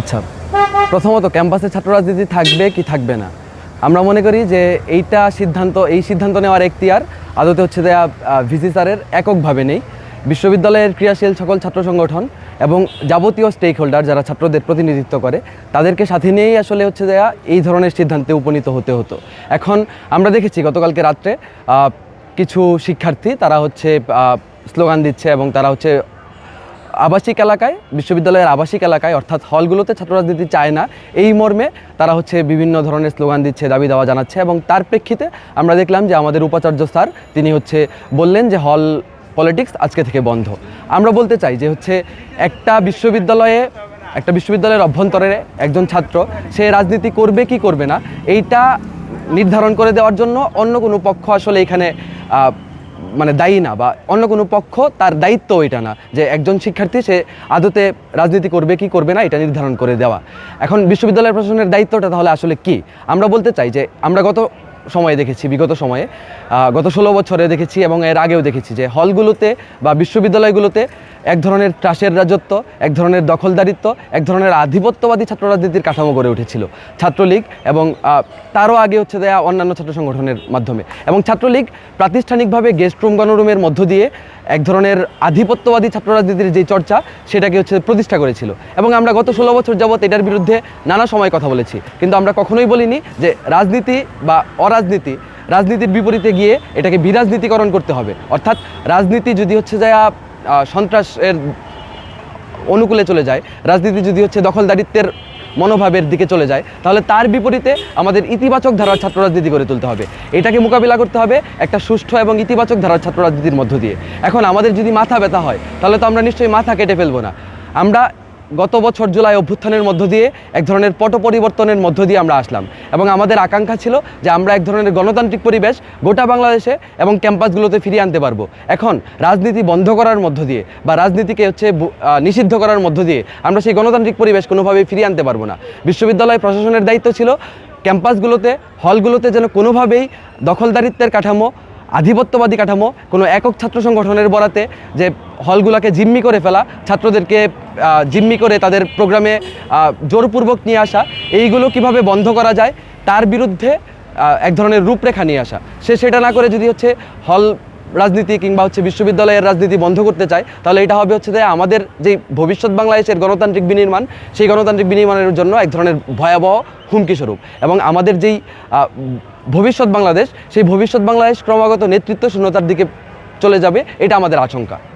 আচ্ছা প্রথমত ক্যাম্পাসে ছাত্র রাজনীতি থাকবে কি থাকবে না? আমরা মনে করি যে এইটা সিদ্ধান্ত, এই সিদ্ধান্ত নেওয়ার এখতিয়ার আদতে হচ্ছে দেয়া ভিসি স্যারের এককভাবে নেই। বিশ্ববিদ্যালয়ের ক্রিয়াশীল সকল ছাত্র সংগঠন এবং যাবতীয় স্টেক হোল্ডার যারা ছাত্রদের প্রতিনিধিত্ব করে, তাদেরকে সাথে নিয়েই আসলে হচ্ছে দেয়া এই ধরনের সিদ্ধান্তে উপনীত হতে হতো। এখন আমরা দেখেছি গতকালকে রাত্রে কিছু শিক্ষার্থী তারা হচ্ছে স্লোগান দিচ্ছে এবং তারা হচ্ছে আবাসিক এলাকায়, বিশ্ববিদ্যালয়ের আবাসিক এলাকায়, অর্থাৎ হলগুলোতে ছাত্র রাজনীতি চায় না, এই মর্মে তারা হচ্ছে বিভিন্ন ধরনের স্লোগান দিচ্ছে, দাবি দাওয়া জানাচ্ছে এবং তার প্রেক্ষিতে আমরা দেখলাম যে আমাদের উপাচার্য স্যার, তিনি হচ্ছে বললেন যে হল পলিটিক্স আজকে থেকে বন্ধ। আমরা বলতে চাই যে হচ্ছে একটা বিশ্ববিদ্যালয়ে, একটা বিশ্ববিদ্যালয়ের অভ্যন্তরে একজন ছাত্র, সে রাজনীতি করবে কি করবে না, এইটা নির্ধারণ করে দেওয়ার জন্য অন্য কোনো পক্ষ আসলে এখানে মানে দায়ী না বা অন্য কোনো পক্ষ তার দায়িত্ব এটা না যে একজন শিক্ষার্থী, সে আদতে রাজনীতি করবে, কি করবে না এটা নির্ধারণ করে দেওয়া। এখন বিশ্ববিদ্যালয় প্রশাসনের দায়িত্বটা তাহলে আসলে কি? আমরা বলতে চাই যে আমরা গত সময়ে দেখেছি, বিগত সময়ে। গত ষোলো বছরে দেখেছি এবং এর আগেও দেখেছি যে হলগুলোতে বা বিশ্ববিদ্যালয়গুলোতে এক ধরনের ট্রাসের রাজত্ব, এক ধরনের দখলদারিত্ব, এক ধরনের আধিপত্যবাদী ছাত্র রাজনীতির কাঠামো গড়ে উঠেছিল। ছাত্রলীগ এবং তারও আগে হচ্ছে দেয়া অন্যান্য ছাত্র সংগঠনের মাধ্যমে। এবং ছাত্রলীগ প্রাতিষ্ঠানিকভাবে গেস্ট রুম গণরুমের মধ্য দিয়ে এক ধরনের আধিপত্যবাদী ছাত্র রাজনীতির যে চর্চা সেটাকে হচ্ছে প্রতিষ্ঠা করেছিল। এবং আমরা গত ষোলো বছর যাবৎ এটার বিরুদ্ধে নানা সময় কথা বলেছি। কিন্তু আমরা কখনোই বলিনি যে রাজনীতি বা অরাজনীতি রাজনীতির বিপরীতে গিয়ে এটাকে বিরাজনীতিকরণ করতে হবে। অর্থাৎ রাজনীতি যদি হচ্ছে আহ, সন্ত্রাসের অনুকূলে চলে যায় রাজনীতি যদি হচ্ছে দখলদারিত্বের মনোভাবের দিকে চলে যায়। তাহলে তার বিপরীতে আমাদের ইতিবাচক ধারার ছাত্র রাজনীতি গড়ে তুলতে হবে। এটাকে মোকাবিলা করতে হবে একটা সুষ্ঠু এবং ইতিবাচক ধারার ছাত্র রাজনীতির মধ্য দিয়ে। এখন আমাদের যদি মাথা ব্যথা হয়, তাহলে তো আমরা নিশ্চয়ই মাথা কেটে ফেলব না। আমরা গত বছর জুলাই অভ্যুত্থানের মধ্য দিয়ে এক ধরনের পট পরিবর্তনের মধ্য দিয়ে আমরা আসলাম। এবং আমাদের আকাঙ্ক্ষা ছিল যে আমরা এক ধরনের গণতান্ত্রিক পরিবেশ গোটা বাংলাদেশে এবং ক্যাম্পাসগুলোতে ফিরিয়ে আনতে পারব। এখন রাজনীতি বন্ধ করার মধ্য দিয়ে বা রাজনীতিকে হচ্ছে নিষিদ্ধ করার মধ্য দিয়ে আমরা সেই গণতান্ত্রিক পরিবেশ কোনোভাবেই ফিরিয়ে আনতে পারব না। বিশ্ববিদ্যালয় প্রশাসনের দায়িত্ব ছিল ক্যাম্পাসগুলোতে, হলগুলোতে যেন কোনোভাবেই দখলদারিত্বের কাঠামো আধিপত্যবাদী কাঠামো, কোনো একক ছাত্র সংগঠনের বরাতে যে হলগুলোকে জিম্মি করে ফেলা, ছাত্রদেরকে জিম্মি করে তাদের প্রোগ্রামে জোরপূর্বক নিয়ে আসা, এইগুলো কীভাবে বন্ধ করা যায়, তার বিরুদ্ধে এক ধরনের রূপরেখা নিয়ে আসা। সে সেটা না করে যদি হচ্ছে হল রাজনীতি কিংবা হচ্ছে বিশ্ববিদ্যালয়ের রাজনীতি বন্ধ করতে চায়, তাহলে এটা হবে হচ্ছে যে আমাদের যে ভবিষ্যৎ বাংলাদেশের গণতান্ত্রিক বিনির্মাণ, সেই গণতান্ত্রিক বিনির্মাণের জন্য এক ধরনের ভয়াবহ হুমকি স্বরূপ। এবং আমাদের যেই ভবিষ্যৎ বাংলাদেশ সেই ভবিষ্যৎ বাংলাদেশ ক্রমাগত নেতৃত্ব শূন্যতার দিকে চলে যাবে এটা আমাদের আশঙ্কা।